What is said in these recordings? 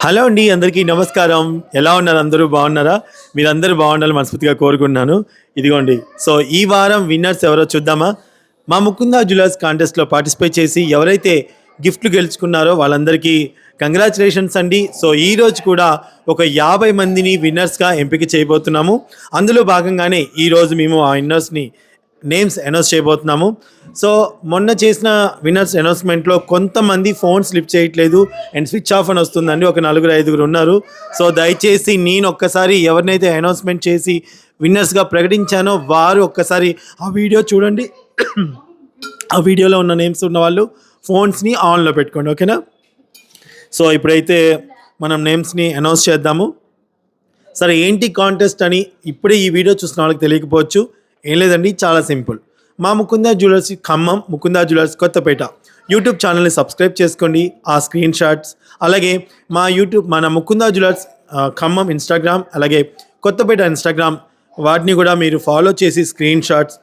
Hello అండి అందరికీ నమస్కారం. ఎలా ఉన్నారు? అందరూ బాగున్నారా? మీరందరూ బాగుండాలని మనస్ఫూర్తిగా కోరుకున్నాను ఇదిగోండి సో ఈ వారం విన్నర్స్ ఎవరో చూద్దామా? మా ముకుందా జ్యువెలర్స్ కాంటెస్ట్లో పార్టిసిపేట్ చేసి ఎవరైతే గిఫ్ట్లు గెలుచుకున్నారో వాళ్ళందరికీ కంగ్రాచులేషన్స్ అండి. సో ఈ రోజు కూడా ఒక యాభై మందిని విన్నర్స్గా ఎంపిక చేయబోతున్నాము. అందులో భాగంగానే ఈరోజు మేము ఆ విన్నర్స్ని నేమ్స్ అనౌన్స్ చేయబోతున్నాము. సో మొన్న చేసిన విన్నర్స్ అనౌన్స్మెంట్లో కొంతమంది ఫోన్స్ లిఫ్ట్ చేయట్లేదు అండ్ స్విచ్ ఆఫ్ అని వస్తుందండి. ఒక నలుగురు ఐదుగురు ఉన్నారు. సో దయచేసి నేను ఒక్కసారి ఎవరినైతే అనౌన్స్మెంట్ చేసి విన్నర్స్గా ప్రకటించానో వారు ఒక్కసారి ఆ వీడియో చూడండి. ఆ వీడియోలో ఉన్న నేమ్స్ ఉన్న వాళ్ళు ఫోన్స్ని ఆన్లో పెట్టుకోండి ఓకేనా? సో ఇప్పుడైతే మనం నేమ్స్ని అనౌన్స్ చేద్దాము. సరే ఏంటి కాంటెస్ట్ అని ఇప్పుడే ఈ వీడియో చూసిన వాళ్ళకి తెలియకపోవచ్చు. ఏం లేదండి చాలా సింపుల్. మా Mukunda jewellers Khammam Mukunda jewellers Kothapet. YouTube ఛానల్ని సబ్స్క్రైబ్ చేసుకోండి. ఆ స్క్రీన్ షాట్స్ అలాగే మా యూట్యూబ్ మన ముకుందా జ్యువెలర్స్ ఖమ్మం ఇన్స్టాగ్రామ్ అలాగే కొత్తపేట ఇన్స్టాగ్రామ్ వాటిని కూడా మీరు ఫాలో చేసి స్క్రీన్ షాట్స్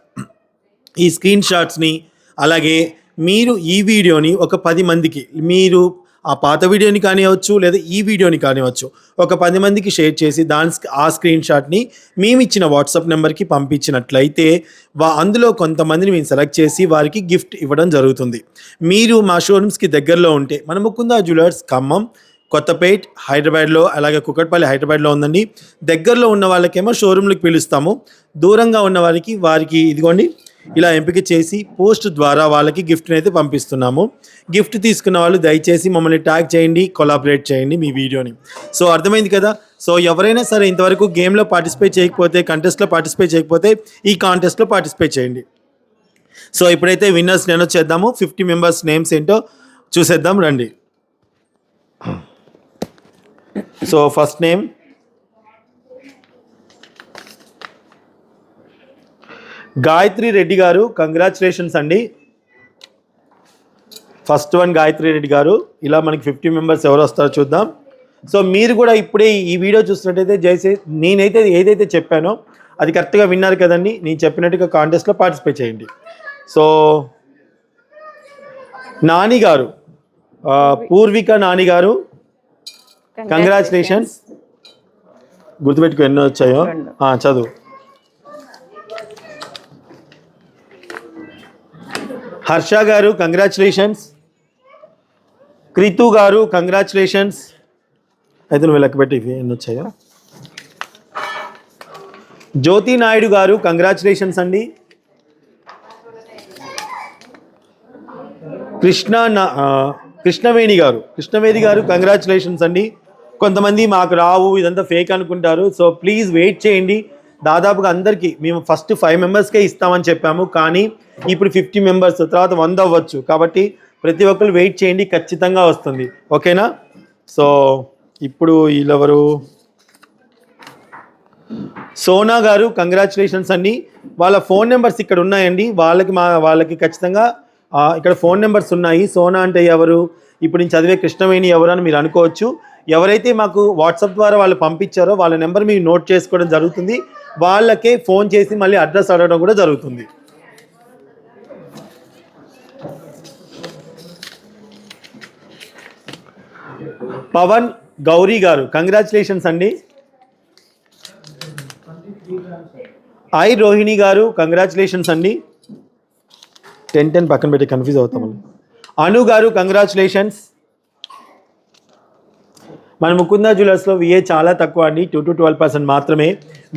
ఈ స్క్రీన్ షాట్స్ని అలాగే మీరు ఈ వీడియోని ఒక పది మందికి మీరు ఆ పాత వీడియోని కానివ్వచ్చు లేదా ఈ వీడియోని కానివ్వచ్చు ఒక పది మందికి షేర్ చేసి దాని ఆ స్క్రీన్ షాట్ని మేము ఇచ్చిన వాట్సాప్ నెంబర్కి పంపించినట్లయితే వా అందులో కొంతమందిని మేము సెలెక్ట్ చేసి వారికి గిఫ్ట్ ఇవ్వడం జరుగుతుంది. మీరు మా షోరూమ్స్కి దగ్గరలో ఉంటే మన ముకుందా జ్యువెలర్స్ ఖమ్మం కొత్తపేట్ హైదరాబాద్లో అలాగే కుకట్పల్లి హైదరాబాద్లో ఉందండి. దగ్గరలో ఉన్న వాళ్ళకేమో షోరూమ్లకు పిలుస్తాము. దూరంగా ఉన్న వారికి వారికి ఇదిగోండి ఇలా ఎంపిక చేసి పోస్ట్ ద్వారా వాళ్ళకి గిఫ్ట్ని అయితే పంపిస్తున్నాము. గిఫ్ట్ తీసుకున్న వాళ్ళు దయచేసి మమ్మల్ని ట్యాగ్ చేయండి కొలాబరేట్ చేయండి మీ వీడియోని. సో అర్థమైంది కదా? సో ఎవరైనా సరే ఇంతవరకు గేమ్లో పార్టిసిపేట్ చేయకపోతే కంటెస్ట్లో పార్టిసిపేట్ చేయకపోతే ఈ కాంటెస్ట్లో పార్టిసిపేట్ చేయండి. సో ఇప్పుడైతే విన్నర్స్ నేను చేద్దాము ఫిఫ్టీ మెంబర్స్ నేమ్స్ ఏంటో చూసేద్దాం రండి. So first name Gayathri Reddy గారు కంగ్రాచులేషన్స్ అండి. ఫస్ట్ వన్ గాయత్రి రెడ్డి గారు. ఇలా మనకి ఫిఫ్టీ మెంబర్స్ ఎవరు వస్తారో చూద్దాం. సో మీరు కూడా ఇప్పుడే ఈ వీడియో చూసినట్టయితే జైసే నేనైతే ఏదైతే చెప్పానో అది కరెక్ట్గా విన్నారు కదండి. నేను చెప్పినట్టుగా కాంటెస్ట్లో పార్టిసిపేట్ చేయండి. సో నాని గారు పూర్విక నాని గారు కంగ్రాచులేషన్స్ గుర్తుపెట్టుకో ఎన్నో వచ్చాయో? చదువు. హర్ష గారు కంగ్రాచులేషన్స్ క్రితు గారు కంగ్రాచులేషన్స్ అయితే నువ్వు లెక్క పెట్టి ఎన్ని వచ్చాయో. జ్యోతి నాయుడు గారు కంగ్రాచులేషన్స్ అండి. కృష్ణ కృష్ణవేణి గారు కృష్ణవేణి గారు కంగ్రాచులేషన్స్ అండి. కొంతమంది మాకు రావు ఇదంతా ఫేక్ అనుకుంటారు. సో ప్లీజ్ వెయిట్ చేయండి. దాదాపుగా అందరికీ మేము ఫస్ట్ ఫైవ్ మెంబర్స్కే ఇస్తామని చెప్పాము కానీ ఇప్పుడు ఫిఫ్టీ మెంబర్స్ తర్వాత వంద అవ్వచ్చు. కాబట్టి ప్రతి ఒక్కరు వెయిట్ చేయండి ఖచ్చితంగా వస్తుంది. ఓకేనా? సో ఇప్పుడు వీళ్ళెవరు? సోనా గారు కంగ్రాచులేషన్స్ అండి. వాళ్ళ ఫోన్ నెంబర్స్ ఇక్కడ ఉన్నాయండి. వాళ్ళకి మా వాళ్ళకి ఖచ్చితంగా ఇక్కడ ఫోన్ నెంబర్స్ ఉన్నాయి. సోనా అంటే ఎవరు? ఇప్పుడు నేను చదివే కృష్ణవేణి ఎవరు అని మీరు అనుకోవచ్చు. ఎవరైతే మాకు వాట్సాప్ ద్వారా వాళ్ళు పంపించారో వాళ్ళ నెంబర్ మీరు నోట్ చేసుకోవడం జరుగుతుంది. వాళ్ళకే ఫోన్ చేసి మళ్ళీ అడ్రస్ అడగడం కూడా జరుగుతుంది. పవన్ గౌరీ గారు కంగ్రాచులేషన్స్ అండి. ఐ రోహిణి గారు కంగ్రాచులేషన్స్ అండి. టెన్ టెన్ పక్కన పెట్టి కన్ఫ్యూజ్ అవుతాం. అను గారు కంగ్రాచులేషన్స్ మన ముకుందా జ్యువెలర్స్లో విఏ చాలా తక్కువ అండి. టూ టు ట్వెల్వ్ పర్సెంట్ మాత్రమే.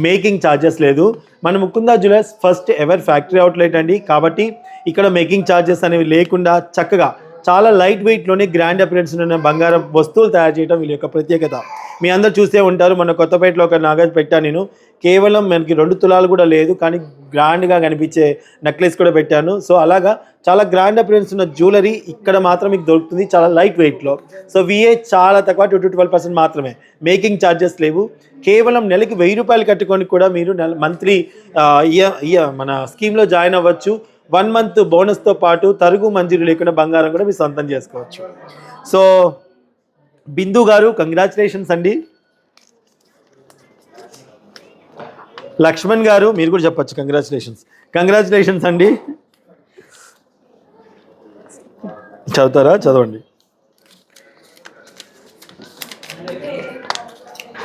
మేకింగ్ ఛార్జెస్ లేదు. మన Mukunda jewellers first ever factory outlet అండి. కాబట్టి ఇక్కడ మేకింగ్ ఛార్జెస్ అనేవి లేకుండా చక్కగా చాలా లైట్ వెయిట్లోనే గ్రాండ్ అపిరెన్స్ ఉన్న బంగారం వస్తువులు తయారు చేయడం వీళ్ళ యొక్క ప్రత్యేకత. మీ అందరు చూసే ఉంటారు. మన కొత్తపేటలో ఒక నాగజ్ పెట్టాను నేను. కేవలం మనకి రెండు తులాలు కూడా లేదు. కానీ గ్రాండ్గా కనిపించే నెక్లెస్ కూడా పెట్టాను. సో అలాగా చాలా గ్రాండ్ అపిరెన్స్ ఉన్న జ్యువెలరీ ఇక్కడ మాత్రం మీకు దొరుకుతుంది. చాలా లైట్ వెయిట్లో సో విఏ చాలా తక్కువ టూ టు ట్వెల్వ్ పర్సెంట్ మాత్రమే. మేకింగ్ ఛార్జెస్ లేవు. కేవలం నెలకి వెయ్యి రూపాయలు కట్టుకొని కూడా మీరు నెల మంత్లీ ఇయర్ ఇయర్ మన స్కీమ్లో జాయిన్ అవ్వచ్చు. వన్ మంత్ బోనస్తో పాటు తరుగు మంజూరు లేకుండా బంగారం కూడా మీరు సొంతం చేసుకోవచ్చు. సో బిందు గారు కంగ్రాచులేషన్స్ అండి. లక్ష్మణ్ గారు మీరు కూడా చెప్పచ్చు. కంగ్రాచులేషన్స్ కంగ్రాచులేషన్స్ అండి. చదువుతారా? చదవండి.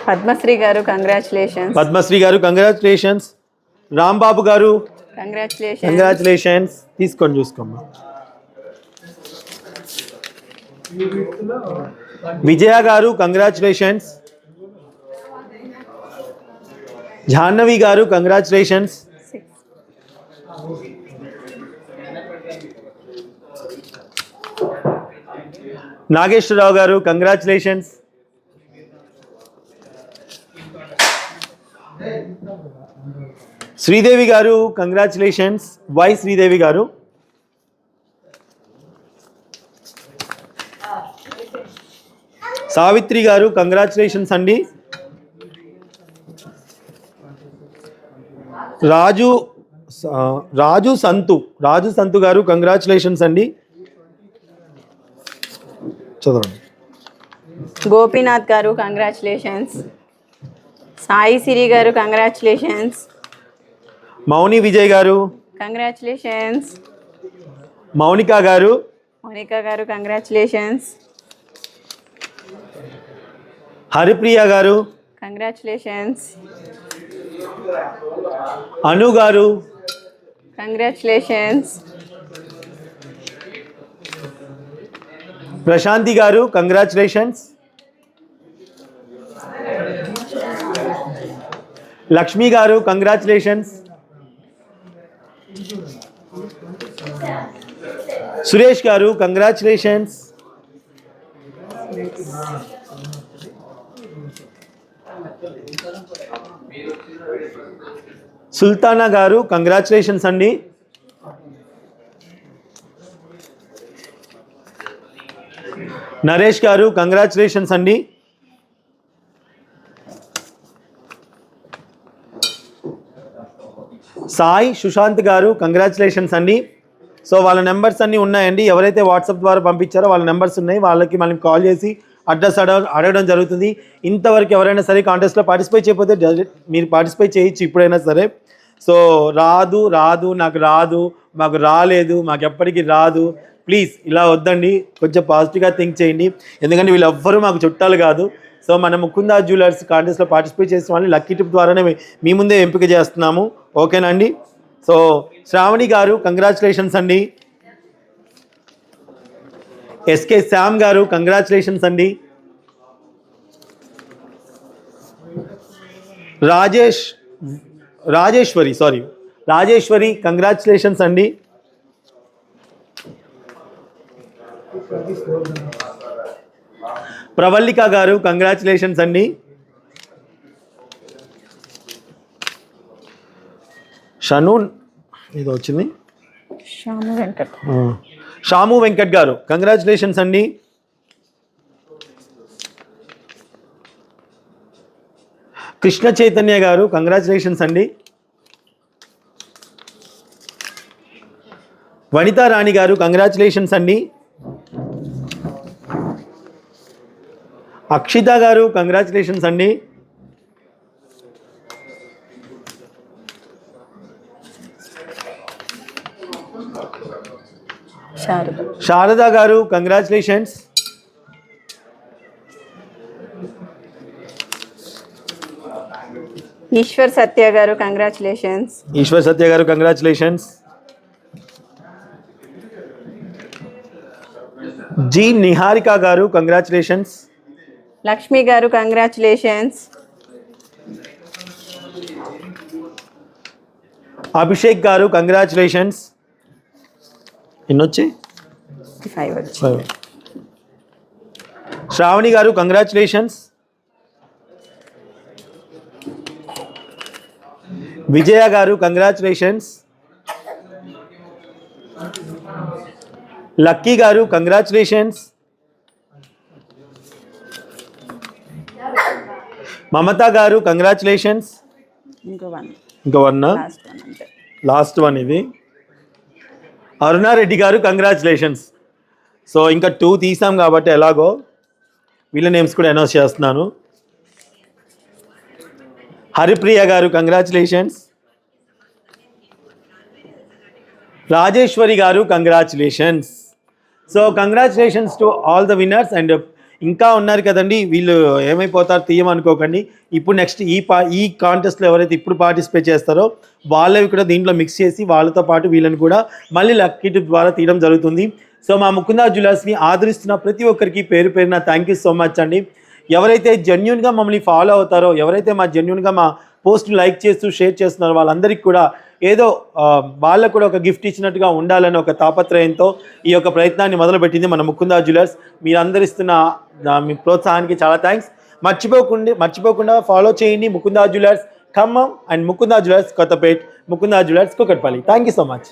పద్మశ్రీ గారు కంగ్రాచులేషన్స్ పద్మశ్రీ గారు కంగ్రాచులేషన్స్ రాంబాబు గారు కంగ్రాచులేషన్స్ కంగ్రాచులేషన్స్ తీసుకొని చూసుకోమ్మా. విజయ గారు కంగ్రాచులేషన్స్ జాహ్నవి గారు కంగ్రాచులేషన్స్ నాగేశ్వరరావు గారు కంగ్రాచులేషన్స్ శ్రీదేవి గారు కంగ్రాచులేషన్స్ వై శ్రీదేవి గారు. సావిత్రి గారు కంగ్రాచులేషన్స్ అండి. రాజు రాజు సంతు రాజు సంతు గారు కంగ్రాచులేషన్స్ అండి. చదవండి. గోపీనాథ్ గారు కంగ్రాచులేషన్స్ సాయి సిరి గారు కంగ్రాచులేషన్స్ మౌని విజయ్ గారు. కంగ్రాచులేషన్స్ మౌనిక గారు. మోనికా గారు కంగ్రాచులేషన్స్ హరిప్రియ గారు. కంగ్రాచులేషన్స్ అను గారు. కంగ్రాచులేషన్స్ ప్రశాంతి గారు కంగ్రాచులేషన్స్ లక్ష్మి గారు కంగ్రాచులేషన్స్ సురేష్ గారు కంగ్రాచులేషన్స్ సుల్తానా గారు కంగ్రాచులేషన్స్ అండి. నరేష్ గారు కంగ్రాచులేషన్స్ అండి. సాయి సుశాంత్ గారు కంగ్రాచులేషన్స్ అండి. సో వాళ్ళ నెంబర్స్ అన్నీ ఉన్నాయండి. ఎవరైతే వాట్సాప్ ద్వారా పంపించారో వాళ్ళ నెంబర్స్ ఉన్నాయి. వాళ్ళకి మనం కాల్ చేసి అడ్రస్ అడ అడగడం జరుగుతుంది. ఇంతవరకు ఎవరైనా సరే కాంటెస్ట్లో పార్టిసిపేట్ చేయకపోతే మీరు పార్టిసిపేట్ చేయొచ్చు ఇప్పుడైనా సరే. సో రాదు రాదు నాకు రాదు మాకు రాలేదు మాకు ఎప్పటికీ రాదు. ప్లీజ్ ఇలా వద్దండి. కొంచెం పాజిటివ్గా థింక్ చేయండి. ఎందుకంటే వీళ్ళు ఎవ్వరూ మాకు చుట్టాలు కాదు. సో మన ముకుందా జ్యువెలర్స్ కాంటెస్ట్లో పార్టిసిపేట్ చేసిన వాళ్ళని లక్కీ ట్రిప్ ద్వారానే మీ- మీ ముందే ఎంపిక చేస్తున్నాము. ఓకేనా అండి సో శ్రావణి గారు కంగ్రాచులేషన్స్ అండి. ఎస్కే శ్యామ్ గారు కంగ్రాచులేషన్స్ అండి. రాజేష్ రాజేశ్వరి సారీ రాజేశ్వరి కంగ్రాచులేషన్స్ అండి. ప్రవల్లిక గారు కంగ్రాచులేషన్స్ అండి. షనూన్ ఇది వచ్చింది. షాము వెంకట్ గారు. కంగ్రాచులేషన్స్ అండి. కృష్ణ చైతన్య గారు కంగ్రాచులేషన్స్ అండి. వనితా రాణి గారు కంగ్రాచులేషన్స్ అండి. అక్షిత గారు కంగ్రాచులేషన్స్ అండి. శారద. గారు కంగ్రాచులేషన్స్ ఈశ్వర్ సత్య గారు కంగ్రాచులేషన్స్ ఈశ్వర్ సత్య గారు కంగ్రాచులేషన్స్ జి నిహారిక గారు కంగ్రాచులేషన్స్ లక్ష్మి గారు కంగ్రాచులేషన్స్ అభిషేక్ గారు కంగ్రాచులేషన్స్ ఎన్నొచ్చి ఫైవ్ వచ్చి శ్రావణి గారు కంగ్రాచులేషన్స్ విజయ గారు కంగ్రాచులేషన్స్ లక్కీ గారు కంగ్రాచులేషన్స్ మమత గారు కంగ్రాచులేషన్స్ ఇంకో వన్. ఇంకా వన్ లాస్ట్ వన్ ఇది. అరుణారెడ్డి గారు కంగ్రాచులేషన్స్ సో ఇంకా టూ తీసాం కాబట్టి ఎలాగో వీళ్ళ నేమ్స్ కూడా అనౌన్స్ చేస్తున్నాను. హరిప్రియ గారు కంగ్రాచులేషన్స్ రాజేశ్వరి గారు congratulations so congratulations to all the winners and ఇంకా ఉన్నారు కదండి వీళ్ళు ఏమైపోతారు తీయమనుకోకండి. ఇప్పుడు నెక్స్ట్ ఈ పా ఈ కాంటెస్ట్లో ఎవరైతే ఇప్పుడు పార్టిసిపేట్ చేస్తారో వాళ్ళవి కూడా దీంట్లో మిక్స్ చేసి వాళ్ళతో పాటు వీళ్ళని కూడా మళ్ళీ లక్కీ టిప్ ద్వారా తీయడం జరుగుతుంది. సో మా ముకుందా జ్యువెలర్స్ని ఆదరిస్తున్న ప్రతి ఒక్కరికి పేరు పేరున థ్యాంక్ యూ సో మచ్ అండి. ఎవరైతే జెన్యున్గా మమ్మల్ని ఫాలో అవుతారో ఎవరైతే మా జెన్యున్గా మా పోస్ట్ లైక్ చేస్తూ షేర్ చేస్తున్నారో వాళ్ళందరికీ కూడా ఏదో వాళ్ళకు కూడా ఒక గిఫ్ట్ ఇచ్చినట్టుగా ఉండాలని ఒక తాపత్రయంతో ఈ యొక్క ప్రయత్నాన్ని మొదలుపెట్టింది మన ముకుందా జ్యువెలర్స్. మీరు అందరిస్తున్న మీ ప్రోత్సాహానికి చాలా థ్యాంక్స్. మర్చిపోకుండా మర్చిపోకుండా ఫాలో చేయండి Mukunda jewellers Khammam and Mukunda jewellers Kothapet Mukunda jewellers Kukatpally thank you so much.